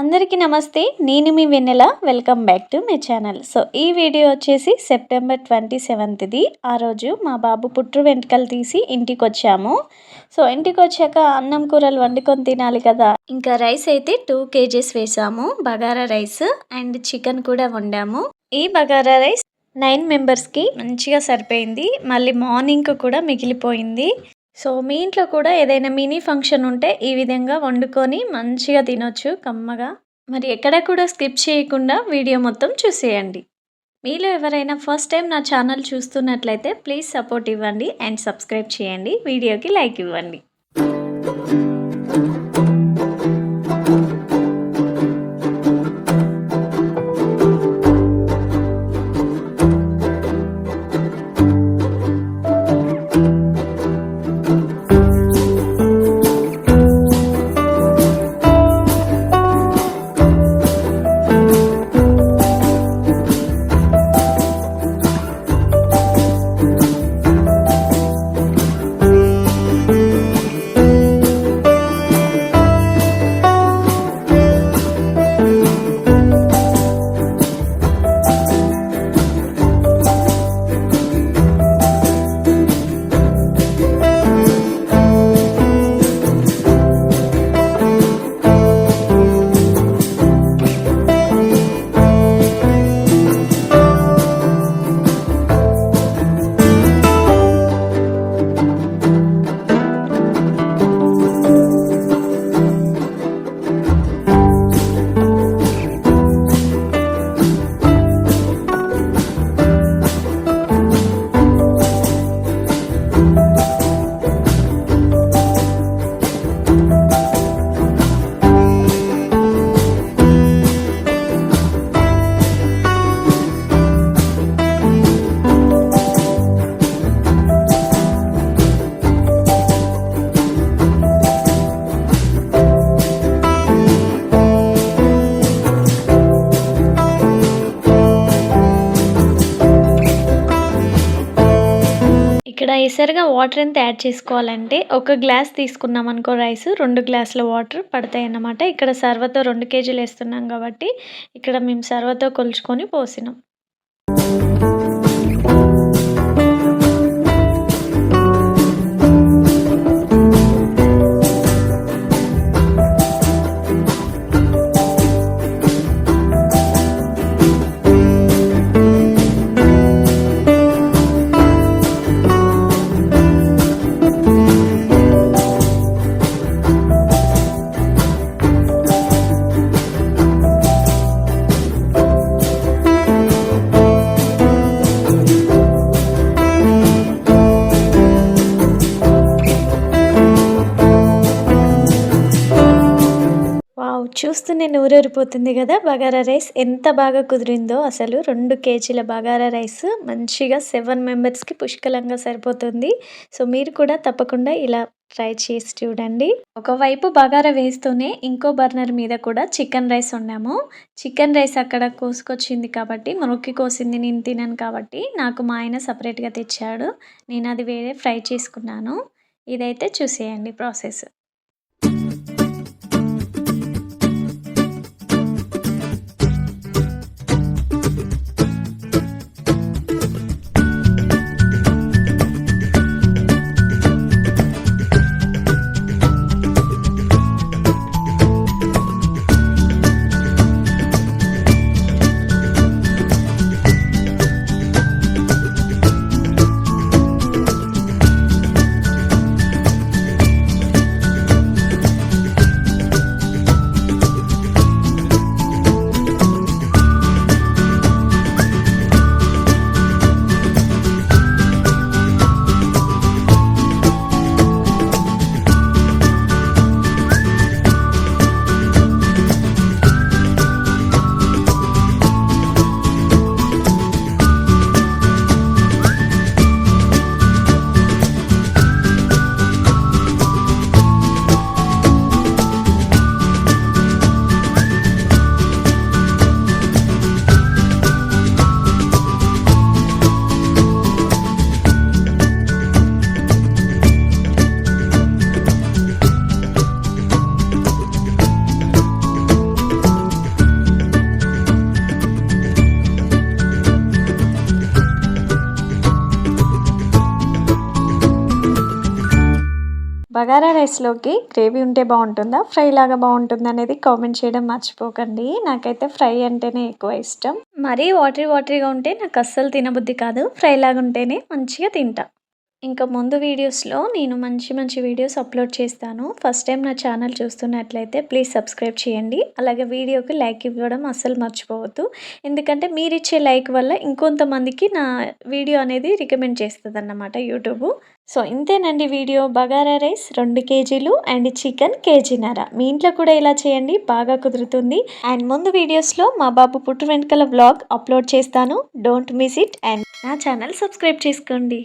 అందరికీ నమస్తే నేను మీ Vennela. Welcome back to my channel so ఈ వీడియో వచ్చేసి సెప్టెంబర్ ట్వంటీ సెవెంత్ది ఆ రోజు మా బాబు పుట్టు వెంట్రుకలు తీసి ఇంటికి వచ్చాము సో ఇంటికి వచ్చాక అన్నం కూరలు వండుకొని తినాలి కదా. ఇంకా రైస్ అయితే టూ కేజీస్ వేసాము. బగారా రైస్ అండ్ చికెన్ కూడా వండాము. ఈ బగారా రైస్ నైన్ మెంబర్స్కి మంచిగా సరిపోయింది. మళ్ళీ మార్నింగ్ కూడా మిగిలిపోయింది. సో మీ ఇంట్లో కూడా ఏదైనా మినీ ఫంక్షన్ ఉంటే ఈ విధంగా వండుకొని మంచిగా తినొచ్చు కమ్మగా. మరి ఎక్కడ కూడా స్కిప్ చేయకుండా వీడియో మొత్తం చూసేయండి. మీలో ఎవరైనా ఫస్ట్ టైం నా ఛానల్ చూస్తున్నట్లయితే ప్లీజ్ సపోర్ట్ ఇవ్వండి అండ్ సబ్స్క్రైబ్ చేయండి. వీడియోకి లైక్ ఇవ్వండి. నైసర్గా వాటర్ ఎంత యాడ్ చేసుకోవాలంటే ఒక గ్లాస్ తీసుకున్నాం అనుకో రైస్ రెండు గ్లాసుల వాటర్ పడతాయి అన్నమాట ఇక్కడ సర్వతో రెండు కేజీలు వేస్తున్నాం కాబట్టి ఇక్కడ మేము సర్వతో కొలుచుకొని పోసినాం. చూస్తూనే నూరూరిపోతుంది కదా. బగారా రైస్ ఎంత బాగా కుదిరిందో అసలు రెండు కేజీల బగారా రైస్ మంచిగా సెవెన్ మెంబర్స్కి పుష్కలంగా సరిపోతుంది. సో మీరు కూడా తప్పకుండా ఇలా ట్రై చేసి చూడండి. ఒకవైపు బగారా వేస్తూనే ఇంకో బర్నర్ మీద కూడా చికెన్ రైస్ వండాము. చికెన్ రైస్ అక్కడ కోసుకొచ్చింది కాబట్టి మురొక్కి కోసింది నేను తినను కాబట్టి నాకు మా ఆయన సపరేట్గా తెచ్చాడు. నేను అది వేరే ఫ్రై చేసుకున్నాను. ఇదైతే చూసేయండి ప్రాసెస్. బగారా రైస్లోకి గ్రేవీ ఉంటే బాగుంటుందా? ఫ్రై లాగా బాగుంటుందా అనేది కామెంట్ చేయడం మర్చిపోకండి. నాకైతే ఫ్రై అంటేనే ఎక్కువ ఇష్టం. మరీ వాటరీ వాటరీగా ఉంటే నాకు అస్సలు తినబుద్ధి కాదు. ఫ్రై లాగా ఉంటేనే మంచిగా తింటా. ఇంకా ముందు వీడియోస్లో నేను మంచి మంచి వీడియోస్ అప్లోడ్ చేస్తాను. ఫస్ట్ టైం నా ఛానల్ చూస్తున్నట్లయితే ప్లీజ్ సబ్స్క్రైబ్ చేయండి. అలాగే వీడియోకి లైక్ ఇవ్వడం అస్సలు మర్చిపోవద్దు. ఎందుకంటే మీరు ఇచ్చే లైక్ వల్ల ఇంకొంతమందికి నా వీడియో అనేది రికమెండ్ చేస్తుంది అన్నమాట యూట్యూబ్. సో ఇంతేనండి వీడియో. బగారా రైస్ రెండు కేజీలు అండ్ చికెన్ కేజీన్నర మీ ఇంట్లో కూడా ఇలా చేయండి. బాగా కుదురుతుంది. అండ్ ముందు వీడియోస్లో మా బాబు పుట్టు వెంటకల వ్లాగ్ అప్లోడ్ చేస్తాను. డోంట్ మిస్ ఇట్ అండ్ నా ఛానల్ సబ్స్క్రైబ్ చేసుకోండి.